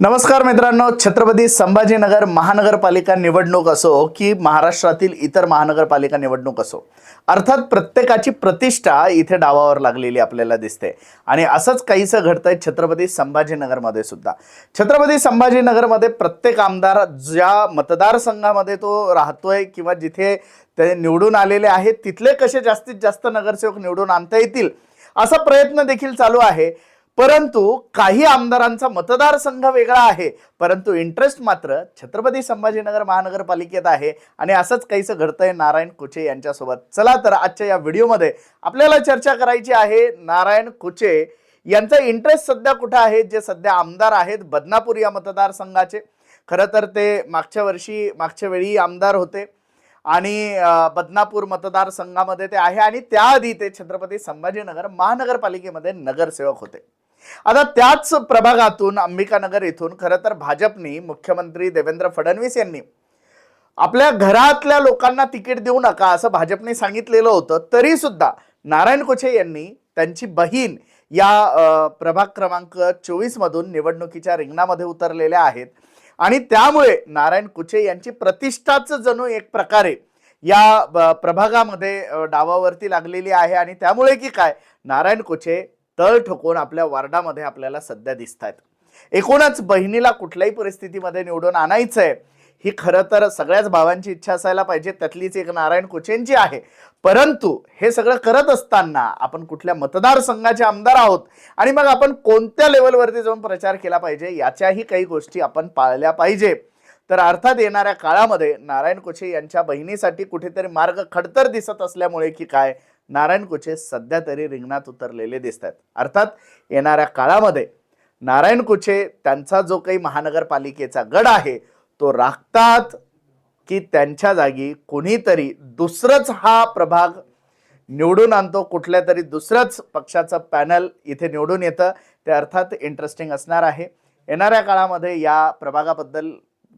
नमस्कार मित्रांनो छत्रपती संभाजीनगर महानगरपालिका निवडणूक असो की महाराष्ट्रातील इतर महानगरपालिका निवडणूक असो अर्थात प्रत्येकाची प्रतिष्ठा इथे डावावर लागलेली आपल्याला दिसते. आणि असंच काहीसं घडतंय छत्रपती संभाजीनगरमध्ये सुद्धा. छत्रपती संभाजीनगरमध्ये प्रत्येक आमदार ज्या मतदारसंघामध्ये तो राहतोय किंवा जिथे ते निवडून आलेले आहेत तिथले कसे जास्तीत जास्त नगरसेवक निवडून आणता येतील असा प्रयत्न देखील चालू आहे. परंतु काही आमदारांचा मतदारसंघ वेगळा आहे. परंतु इंटरेस्ट मात्र छत्रपती संभाजीनगर महानगरपालिकेत आहे. आणि असंच काहीसं घडतंय नारायण कुचे यांच्यासोबत. चला तर आजच्या या व्हिडिओमध्ये आपल्याला चर्चा करायची आहे नारायण कुचे. यांचा इंटरेस्ट सध्या कुठं आहे? जे सध्या आमदार आहेत बदनापूर या मतदारसंघाचे खरं तर ते मागच्या वर्षी मागच्या वेळी आमदार होते. आणि बदनापूर मतदारसंघामध्ये ते आहे. आणि त्याआधी ते छत्रपती संभाजीनगर महानगरपालिकेमध्ये नगरसेवक होते. आता त्याच प्रभागातून अंबिकानगर येथून खरं तर भाजपनी मुख्यमंत्री देवेंद्र फडणवीस यांनी आपल्या घरातल्या लोकांना तिकीट देऊ नका असं भाजपने सांगितलेलं होतं तरी सुद्धा नारायण कोछे यांनी त्यांची बहीण या प्रभाग क्रमांक चोवीस मधून निवडणुकीच्या रिंगणामध्ये उतरलेल्या आहेत. आणि त्यामुळे नारायण कुचे यांची प्रतिष्ठाच जणू एक प्रकारे या प्रभागामध्ये डावावरती लागलेली आहे. आणि त्यामुळे की काय? नारायण कुचे तळ ठोकून आपल्या वार्डामध्ये आपल्याला सध्या दिसत आहेत एकूणच बहिणीला कुठल्याही परिस्थितीमध्ये निवडून आणायचं आहे ही खरं तर सगळ्याच भावांची इच्छा असायला पाहिजे त्यातलीच एक नारायण कुचेंची आहे. परंतु हे सगळं करत असताना आपण कुठल्या मतदारसंघाचे आमदार आहोत आणि मग आपण कोणत्या लेवलवरती जाऊन प्रचार केला पाहिजे याच्याही काही गोष्टी आपण पाळल्या पाहिजे. तर अर्थात येणाऱ्या काळामध्ये नारायण कुछे यांच्या बहिणीसाठी कुठेतरी मार्ग खडतर दिसत असल्यामुळे की काय नारायण कुछे सध्या तरी रिंगणात उतरलेले दिसत आहेत अर्थात येणाऱ्या काळामध्ये नारायण कुछे त्यांचा जो काही महानगरपालिकेचा गड आहे तो राखतात की त्यांच्या जागी कोणीतरी दुसरंच हा प्रभाग निवडून आणतो कुठल्या तरी दुसरंच पक्षाचं पॅनल इथे निवडून येतं. ते अर्थात इंटरेस्टिंग असणार आहे. येणाऱ्या काळामध्ये या प्रभागाबद्दल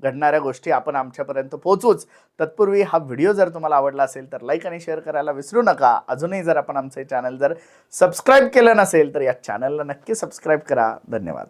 घडणाऱ्या गोष्टी आपण आमच्यापर्यंत पोहोचूच. तत्पूर्वी हा व्हिडिओ जर तुम्हाला आवडला असेल तर लाईक आणि शेअर करायला विसरू नका. अजूनही जर आपण आमचं चॅनल जर सबस्क्राईब केलं नसेल तर या चॅनलला नक्की सबस्क्राईब करा. धन्यवाद.